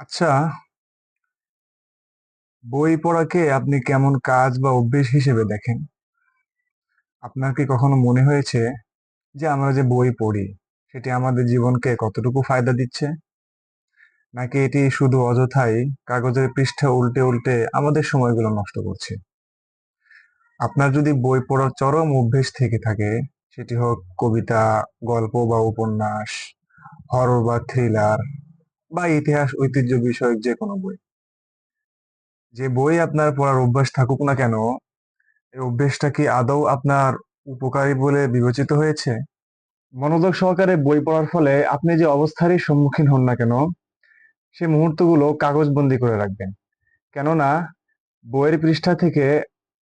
আচ্ছা বই পড়াকে আপনি কেমন কাজ বা অভ্যেস হিসেবে দেখেন? আপনার কি কখনো মনে হয়েছে যে আমরা যে বই পড়ি, সেটি আমাদের জীবনকে কতটুকু ফায়দা দিচ্ছে? নাকি এটি শুধু অযথাই কাগজের পৃষ্ঠা উল্টে উল্টে আমাদের সময়গুলো নষ্ট করছে? আপনার যদি বই পড়ার চরম অভ্যেস থেকে থাকে, সেটি হোক কবিতা, গল্প বা উপন্যাস হরর বা থ্রিলার বা ইতিহাস, ঐতিহ্য বিষয়ক যে কোনো বই। যে বই আপনার পড়ার অভ্যাস থাকুক না কেন এই অভ্যেসটা কি আদৌ আপনার উপকারী বলে বিবেচিত হয়েছে? মনোযোগ সহকারে বই পড়ার ফলে আপনি যে অবস্থারই সম্মুখীন হন না কেন সেই মুহূর্তগুলো কাগজবন্দি করে রাখবেন। কেননা, বইয়ের পৃষ্ঠা থেকে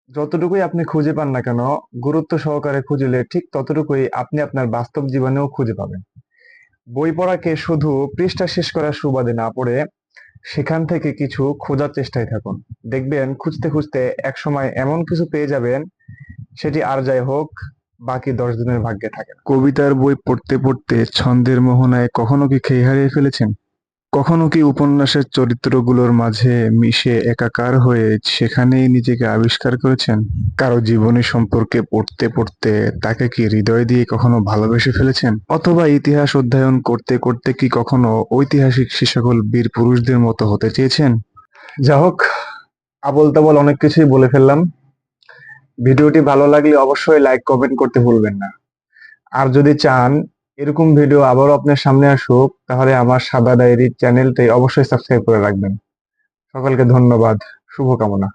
যতটুকুই আপনি খুঁজে পান না কেন, গুরুত্ব সহকারে খুঁজলে ঠিক ততটুকুই আপনি আপনার বাস্তব জীবনেও খুঁজে পাবেন। বই পড়াকে শুধু পৃষ্ঠা শেষ করার সুবাদে না পড়ে সেখান থেকে কিছু খোঁজার চেষ্টায় থাকুন। দেখবেন খুঁজতে খুঁজতে এক সময় এমন কিছু পেয়ে যাবেন, সেটি আর যাই হোক, বাকি দশ দিনের ভাগ্যে থাকে কবিতার বই পড়তে পড়তে ছন্দের মোহনায় কখনো কি খেই হারিয়ে ফেলেছেন? কখনো কি উপন্যাসের চরিত্রগুলোর মাঝে মিশে একাকার হয়ে সেখানেই নিজেকে আবিষ্কার করেছেন? কারও জীবনী সম্পর্কে পড়তে পড়তে তাকে কি হৃদয় দিয়ে কখনো ভালোবেসে ফেলেছেন? অথবা ইতিহাস অধ্যয়ন করতে করতে কি কখনো ঐতিহাসিক সে সকল বীর পুরুষদের মতো হতে চেয়েছেন? যা হোক, আবল তাবল অনেক কিছুই বলে ফেললাম। ভিডিওটি ভালো লাগলে অবশ্যই লাইক কমেন্ট করতে ভুলবেন না। আর যদি চান এরকম ভিডিও আবারও আপনার সামনে আসুক, তাহলে আমার সাদা ডায়েরির চ্যানেলটাই অবশ্যই সাবস্ক্রাইব করে রাখবেন। সকলকে ধন্যবাদ। শুভকামনা।